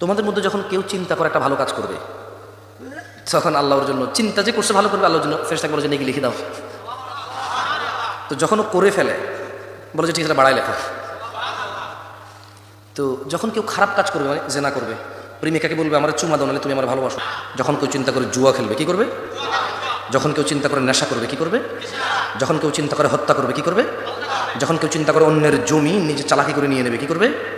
তোমাদের মধ্যে যখন কেউ চিন্তা করে একটা ভালো কাজ করবে, তখন আল্লাহর জন্য চিন্তা যে করছে ভালো করবে আল্লাহর জন্য, ফেরেশতাকে বলে যে, নাকি লিখে দাও। তো যখন ও করে ফেলে, বলে যে, ঠিক আছে বাড়াই লেখো। তো যখন কেউ খারাপ কাজ করবে মানে জেনা করবে, প্রেমিকাকে বলবে, আমার চুমা দাও, নাহলে তুমি আমার ভালোবাসো। যখন কেউ চিন্তা করে জুয়া খেলবে, কি করবে? যখন কেউ চিন্তা করে নেশা করবে, কি করবে? যখন কেউ চিন্তা করে হত্যা করবে, কি করবে? যখন কেউ চিন্তা করে অন্যের জমি নিজে চালাকি করে নিয়ে নেবে, কি করবে?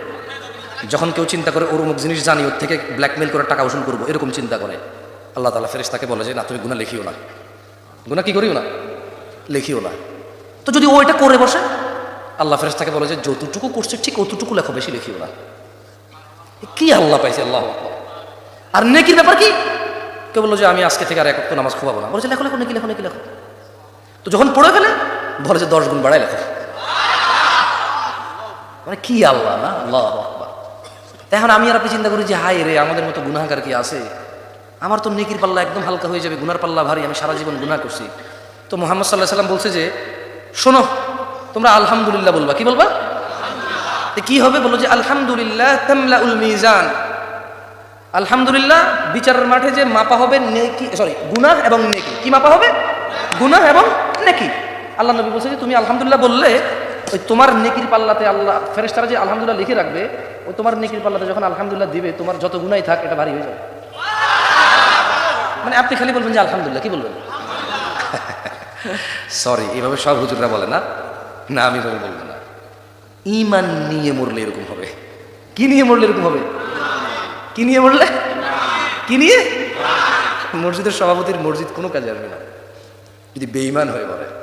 যখন কেউ চিন্তা করে ওর অমুক জিনিস জানি, ওর থেকে ব্ল্যাকমেল করে টাকা উসুল করব, এরকম চিন্তা করে। আল্লাহ তালা ফেরেস তাকে বলে যে, না, তুমি গুণা লিখিও না। গুণা কি করিও না? লিখিও না। তো যদি ও এটা করে বসে, আল্লাহ ফেরেস তাকে বলে যে, যতটুকু করছে, ঠিক অতটুকু লেখো, বেশি লিখিও না। কি আল্লাহ পাইছে, আল্লাহ। আর নেকির ব্যাপার কি? কেউ বলল যে, আমি আজকে থেকে আর এক নামাজ খোয়াবো না। বলেছে, লেখো লেখো, নেকি লেখো নেকি, লেখো। তো যখন পড়ে ফেলে, বলে যে, দশ গুণ বাড়ায় লেখো। মানে কি আল্লাহ না? আল্লাহ এখন আমি আর আপনি চিন্তা করি যে হাই রে, আমাদের মতো গুনাহাগার কি আছে? আমার তো নেকির পাল্লা একদম হালকা হয়ে যাবে, গুনার পাল্লা ভারী, আমি সারা জীবন গুনাহ করছি। তো মোহাম্মদ সাল্লাহ সাল্লাম বলছে যে, শোনো, তোমরা আলহামদুলিল্লাহ বলবা। কি বলবা? কি হবে? বলো যে, আলহামদুলিল্লাহ তামলা উল মিজান। আলহামদুলিল্লাহ, বিচারের মাঠে যে মাপা হবে নেকি সরি গুনাহ এবং নেকি। কি মাপা হবে? গুনাহ এবং নেকি। আল্লাহ নবী বলছে যে, তুমি আলহামদুলিল্লাহ বললে, ওই তোমার নেকির পাল্লাতে আল্লাহ, ফেরেশতারা যে আলহামদুলিল্লাহ লিখে রাখবে ওই তোমার নেকির পাল্লাতে যখন আলহামদুলিল্লাহ দিবে, তোমার যত গুণাই থাক, এটা ভারী হয়ে যাবে। মানে আপনি খালি বলবেন যে আলহামদুলিল্লাহ, কি বলবেন? সরি এভাবে সব হুজুররা বলে না? না, আমি এভাবে বলব না। ইমান নিয়ে মরলে এরকম হবে। কি নিয়ে মরলে এরকম হবে? কি নিয়ে মরলে? কি নিয়ে? মসজিদের সভাপতির মসজিদ কোনো কাজে আসবে না। যদি বেইমান হয়ে পড়ে